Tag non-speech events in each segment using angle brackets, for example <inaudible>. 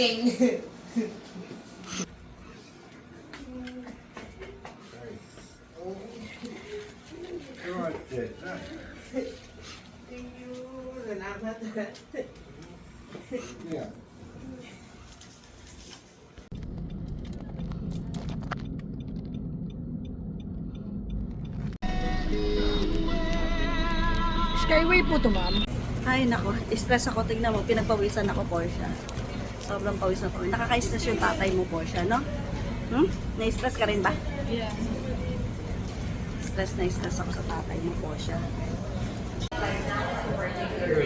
everything. Yeah. Skyway po to, ma'am. Ay, nako. Stress ako. Tingnan mo, pinagpawisan ako, Portia. Sobrang pawis na pawis. Nakaka-stress yung tatay mo, Portia, no? Hmm? Na-stress ka rin ba? Yeah. Stress na stress ako sa tatay mo, Portia.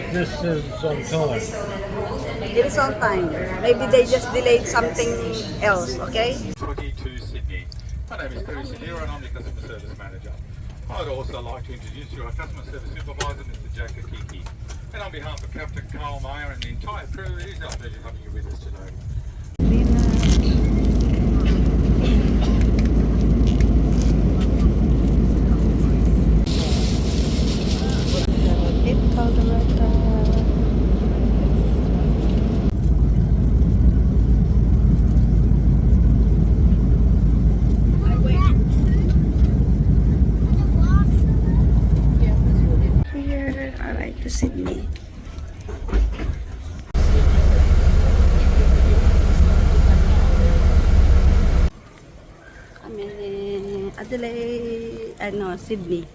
This is on time. It is on time. Maybe they just delayed something else, okay? To Sydney. My name is Terry Sinier and I'm the Customer Service Manager. I'd also like to introduce you our Customer Service Supervisor, Mr. Jack Akiki. And on behalf of Captain Carl Mayer and the entire crew, it is our pleasure having you with us today. To Sydney. Kami Adelaide, ano, Sydney.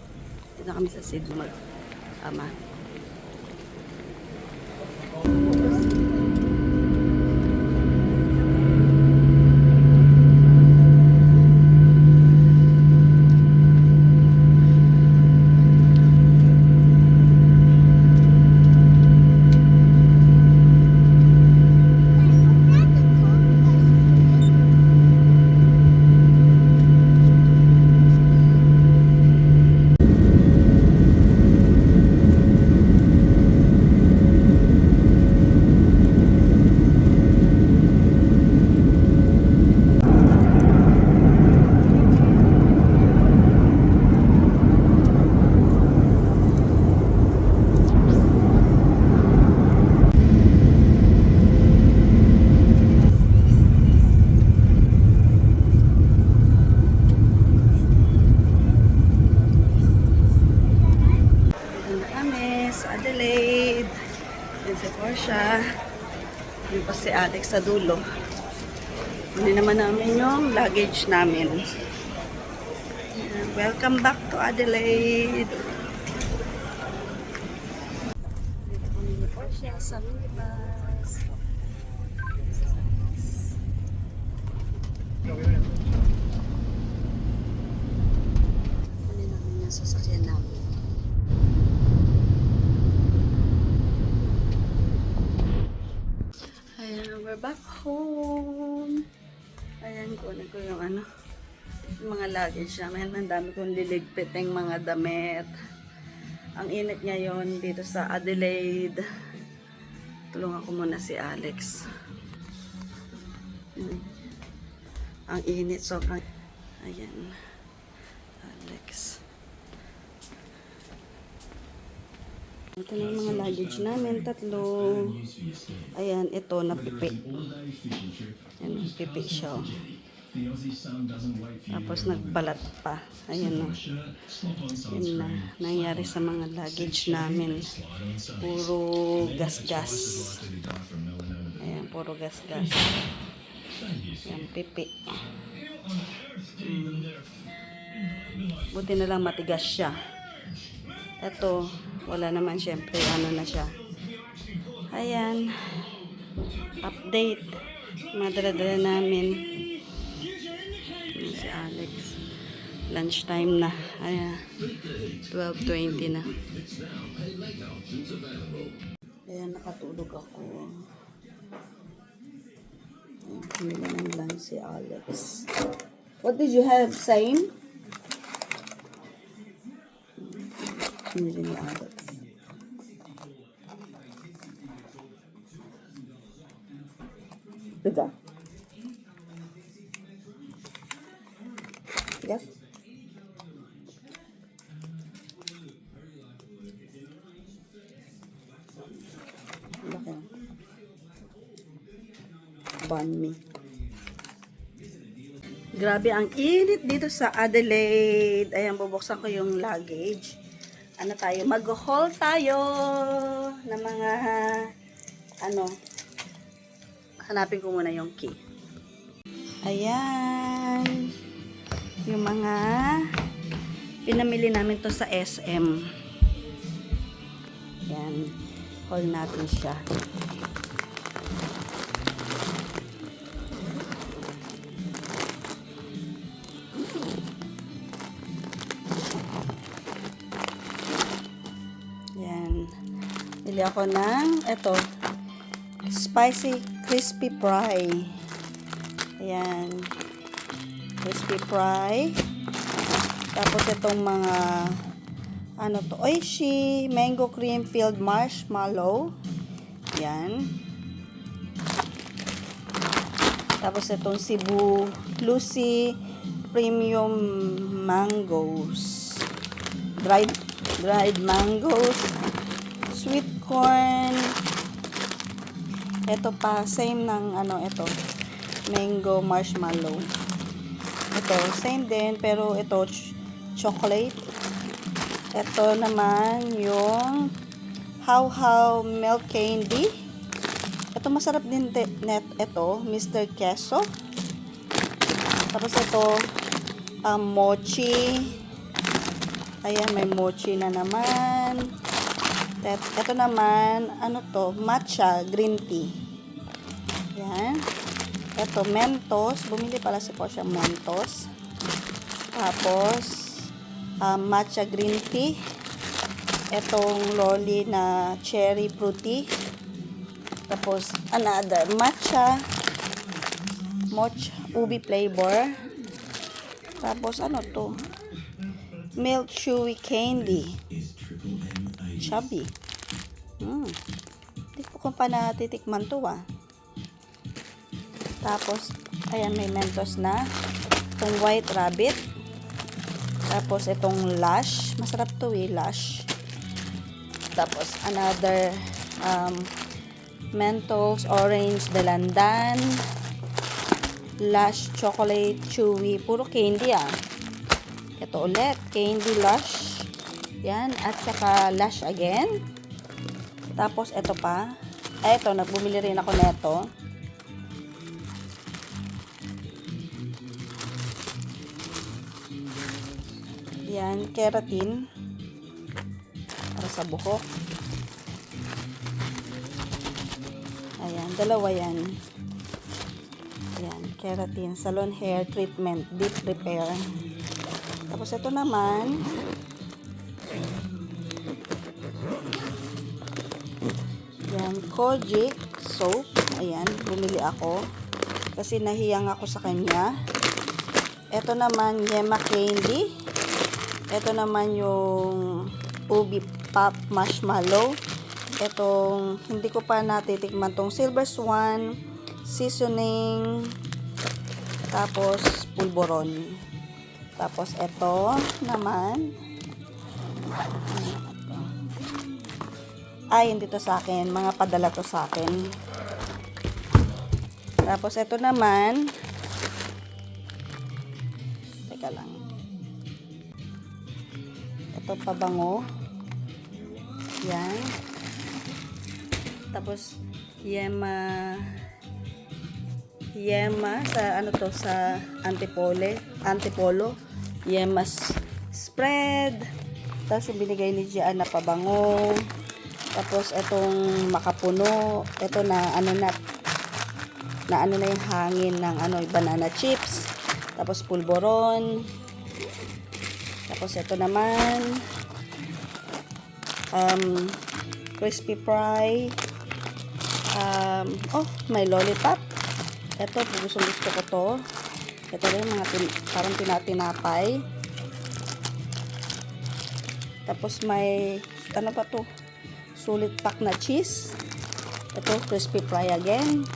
Dito kami sa Sydney mag ama. Dito na kami sa Adelaide. Yan si Portia. Yan Alex sa dulo. Hindi naman namin yung luggage namin. Welcome back to Adelaide. Dito kami ni Portia sa minibus. Kunin namin yung sasakyan namin. Ayan, we're back home. Ayan, kunin ko yung ano, yung mga luggage namin. Ang dami kong liligpiting mga damit. Ang init ngayon dito sa Adelaide. Tulungan ko muna si Alex. Hmm. Ang init, sobrang... Ayan. Alex. Ito na yung mga luggage namin, tatlo. Ayan, ito, napipi. Ayan, pipi siya. oh. Tapos nagbalat pa. Ayan na. Yan na. Nangyari sa mga luggage namin. Puro gas-gas. Ayan, puro gas-gas. Ayan, pipi. Mm. Buti na lang matigas siya. Ito, wala naman syempre, ano na siya. Ayan. Update. Mga dala-dala namin. Si Alex. Lunchtime na. Ayan. 12.20 na. Ayan, nakatulog ako. Ayan, Pinila ng lunch si Alex. What did you have? Same? Diba? Yes? Laki. banh mi. Grabe, ang init dito sa Adelaide. Ayan, bubuksan ko yung luggage. Ano tayo? Mag-haul tayo ng mga, ano, hanapin ko muna yung key. Ayan. Yung mga pinamili namin to sa SM. Ayan. Haul natin siya. Ako ng, eto, spicy crispy fry. Ayan. Crispy fry. Tapos itong mga, ano to, oishi, mango cream filled marshmallow. Yan. Tapos itong Cebu Lucy Premium Mangoes. Dried dried mangoes, sweet corn. Ito pa same ng ano ito, mango marshmallow. Ito same din pero ito ch- chocolate. Ito naman yung how how milk candy. Ito masarap din net ito, Mr. Queso. Tapos ito um, mochi. Ayan, may mochi na naman. Ito naman, ano to, matcha green tea. Ayan. Ito, Mentos. Bumili pala si Portia Mentos. Tapos, um, matcha green tea. Itong loli na cherry fruity. Tapos, another, matcha. Mocha, ubi flavor. Tapos, ano to? Milk chewy candy. Chubby. Hmm. Hindi ko pa natitikman to ah. Tapos, ayan may mentos na. Itong white rabbit. Tapos, itong lush. Masarap to eh, lush. Tapos, another um, Mentos Orange Dalandan. Lush Chocolate Chewy. Puro candy ah. Ito ulit, Candy Lush. Yan, at saka Lush again. Tapos, ito pa. Ay, ito, nagbumili rin ako neto. Yan, keratin. Para sa buhok. Ayan, dalawa yan. Ayan, keratin. Salon hair treatment, deep repair. Tapos ito naman, yan, Kojic soap. Ayan, bumili ako. Kasi nahiyang ako sa kanya. Ito naman, Yema Candy. Ito naman yung Ubi Pop Marshmallow. Itong, hindi ko pa natitikman tong Silver Swan, Seasoning, tapos Pulboron. Tapos, ito naman. Ay, hindi to sa akin. Mga padala to sa akin. Tapos, ito naman. Teka lang. Ito pabango. Yan. Tapos, yema yema sa ano to sa antipole antipolo yemas spread tapos yung binigay ni Gian na pabango tapos itong makapuno ito na ano na na ano na yung hangin ng ano banana chips tapos pulboron tapos ito naman um, crispy fry um, oh may lollipop ito, gusto gusto ko to. Ito rin, mga tin parang tinatinapay. Tapos may, ano pa to? Sulit pack na cheese. Ito, crispy fry again.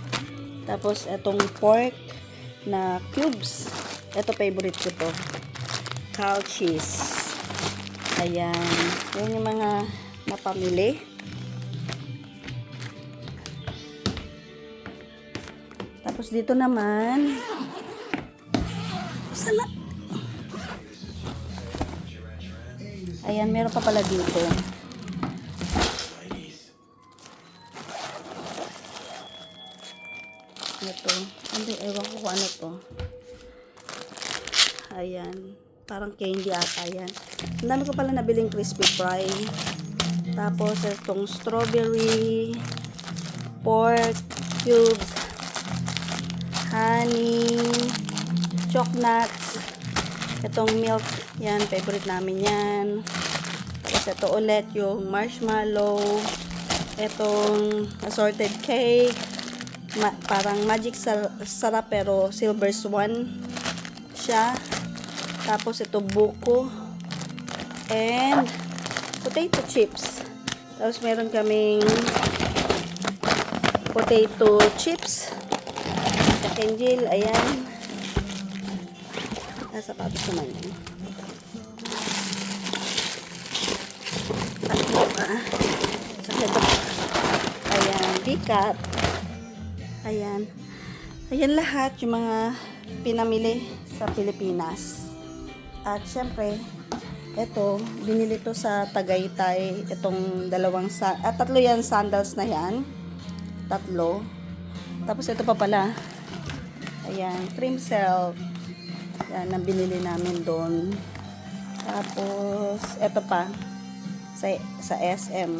Tapos, itong pork na cubes. Ito, favorite ko to. Cow cheese. Ayan. Yan yung mga napamili. Tapos dito naman, sana, ayan, meron pa pala dito. Ito, hindi, ewan ko kung ano to. Ayan, parang candy ata yan. Ang dami ko pala nabiling crispy fry. Tapos, itong strawberry, pork cubes, honey, choc nuts, itong milk, yan, favorite namin yan. Tapos ito ulit yung marshmallow, itong assorted cake, ma- parang magic sar- sarap pero silver swan siya. Tapos ito buko and potato chips. Tapos meron kaming potato chips. Jill, ayan. Nasa patos naman yun. Pa. Saka ito pa. Ayan, bikat. Ayan. Ayan lahat yung mga pinamili sa Pilipinas. At syempre, ito, binili to sa Tagaytay. Itong dalawang, sa at tatlo yan sandals na yan. Tatlo. Tapos ito pa pala. Ayan, trim silk. Yan, ang binili namin doon. Tapos, ito pa. Sa, sa SM.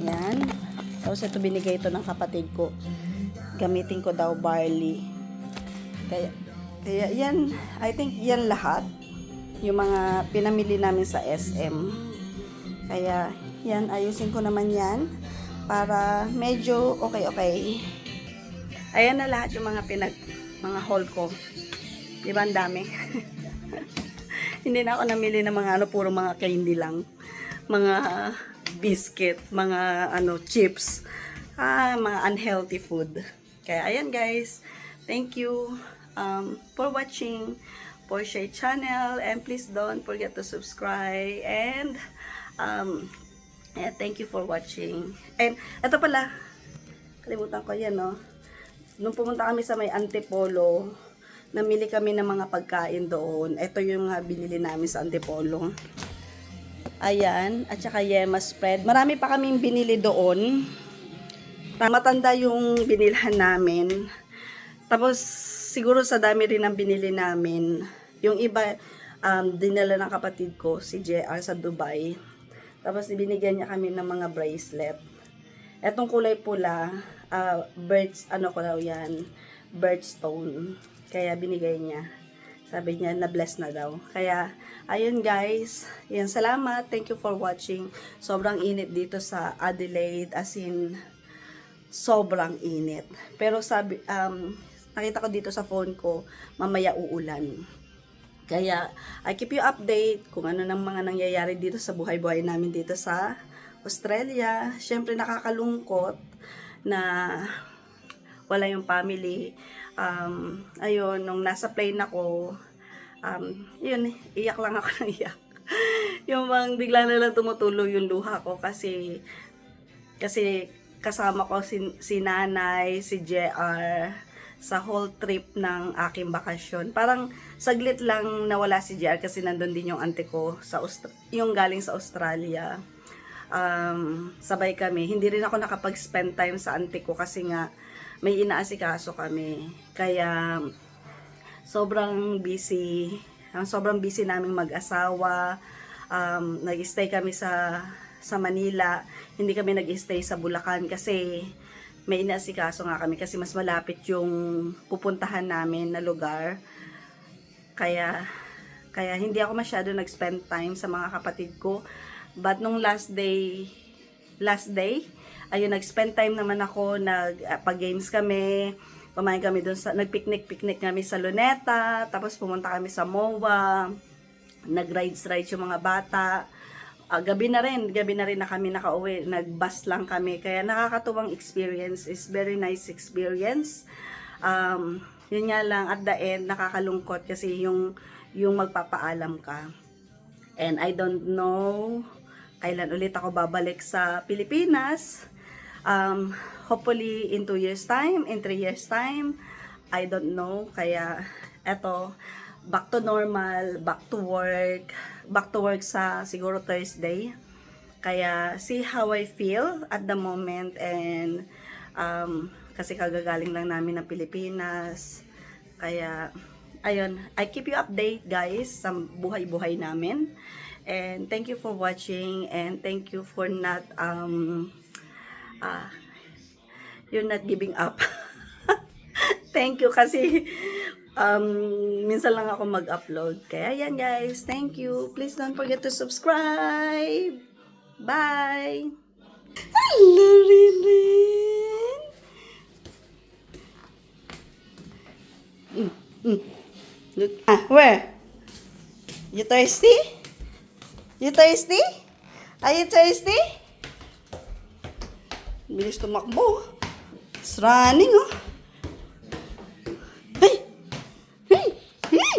Yan. Tapos ito binigay ito ng kapatid ko. Gamitin ko daw barley. Kaya, kaya yan, I think yan lahat. Yung mga pinamili namin sa SM. Kaya, yan, ayusin ko naman yan. Para medyo okay-okay. Ayan na lahat yung mga pinag, mga haul ko. Di ba ang dami? <laughs> Hindi na ako namili ng mga ano, puro mga candy lang. Mga biscuit, mga ano, chips. Ah, mga unhealthy food. Kaya ayan guys, thank you um, for watching Porsche channel and please don't forget to subscribe and um, yeah, thank you for watching. And ito pala, kalimutan ko yan no. Nung pumunta kami sa may Antipolo, namili kami ng mga pagkain doon. Ito yung uh, binili namin sa Antipolo. Ayan, at saka yema spread. Marami pa kaming binili doon. Matanda yung binilhan namin. Tapos, siguro sa dami rin ang binili namin. Yung iba, um, dinala ng kapatid ko, si JR sa Dubai. Tapos, binigyan niya kami ng mga bracelet. Etong kulay pula, uh, birds, ano ko daw yan, birdstone. Kaya binigay niya. Sabi niya, na-bless na daw. Kaya, ayun guys. Yan, salamat. Thank you for watching. Sobrang init dito sa Adelaide. As in, sobrang init. Pero sabi, um, nakita ko dito sa phone ko, mamaya uulan. Kaya, I keep you update kung ano nang mga nangyayari dito sa buhay-buhay namin dito sa Australia. Siyempre, nakakalungkot na wala yung family. Um, ayun, nung nasa plane ako, um, yun, iyak lang ako <laughs> ng iyak. yung bang bigla na lang tumutulo yung luha ko kasi kasi kasama ko si, si nanay, si JR sa whole trip ng aking bakasyon. Parang saglit lang nawala si JR kasi nandun din yung ante ko sa Austra- yung galing sa Australia. Um, sabay kami. Hindi rin ako nakapag-spend time sa ante ko kasi nga may inaasikaso kami. Kaya sobrang busy. Ang sobrang busy naming mag-asawa. Um, nag-stay kami sa sa Manila. Hindi kami nag-stay sa Bulacan kasi may inaasikaso nga kami kasi mas malapit yung pupuntahan namin na lugar. Kaya kaya hindi ako masyado nag-spend time sa mga kapatid ko. But nung last day, last day, ayun, nag-spend time naman ako, nag-pag-games kami, kumain kami doon sa, nag-picnic-picnic kami sa Luneta, tapos pumunta kami sa MOA, nag-rides-rides yung mga bata, Ah, gabi na rin, gabi na rin na kami nakauwi, nag-bus lang kami, kaya nakakatuwang experience, is very nice experience. Um, yun nga lang, at the end, nakakalungkot kasi yung, yung magpapaalam ka. And I don't know kailan ulit ako babalik sa Pilipinas. Um, hopefully, in two years time, in three years time, I don't know. Kaya, eto, back to normal, back to work, back to work sa siguro Thursday. Kaya, see how I feel at the moment and um, kasi kagagaling lang namin ng Pilipinas. Kaya, ayun, I keep you update guys sa buhay-buhay namin. And thank you for watching and thank you for not um ah you're not giving up. <laughs> thank you kasi um minsan lang ako mag-upload. Kaya yan guys, thank you. Please don't forget to subscribe. Bye. Hello, Rinrin. Mm, mm. Look, ah, where? You thirsty? You thirsty? Are you thirsty? Bilis tumakbo. It's running, oh. Hey! Hey! Hey!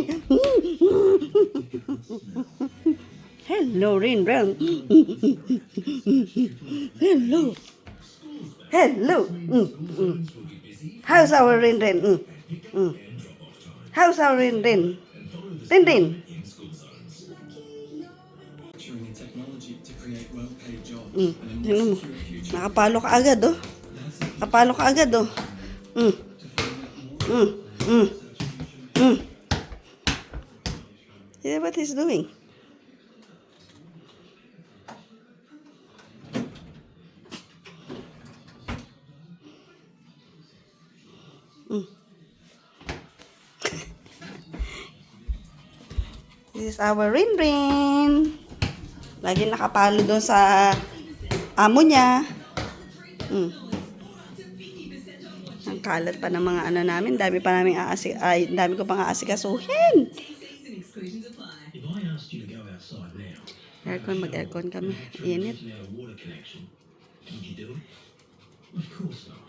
Hello, Rin Rin. Hello. Hello. Mm, mm. How's our Rin Rin? Mm, mm. How's our Rin Rin? Rin Rin. Mm, tingnan mo. Nakapalo ka agad, oh. Nakapalo ka agad, oh. Mm. Mm. Mm. Mm. See what he's doing? Mm. <laughs> This is our Rin Rin. Lagi nakapalo doon sa amo niya. Mm. Ang kalat pa ng mga ano namin. Dami pa namin aasik, ay, dami ko pang aasikasuhin. Aircon, mag-aircon kami. Init. would you? Of course not.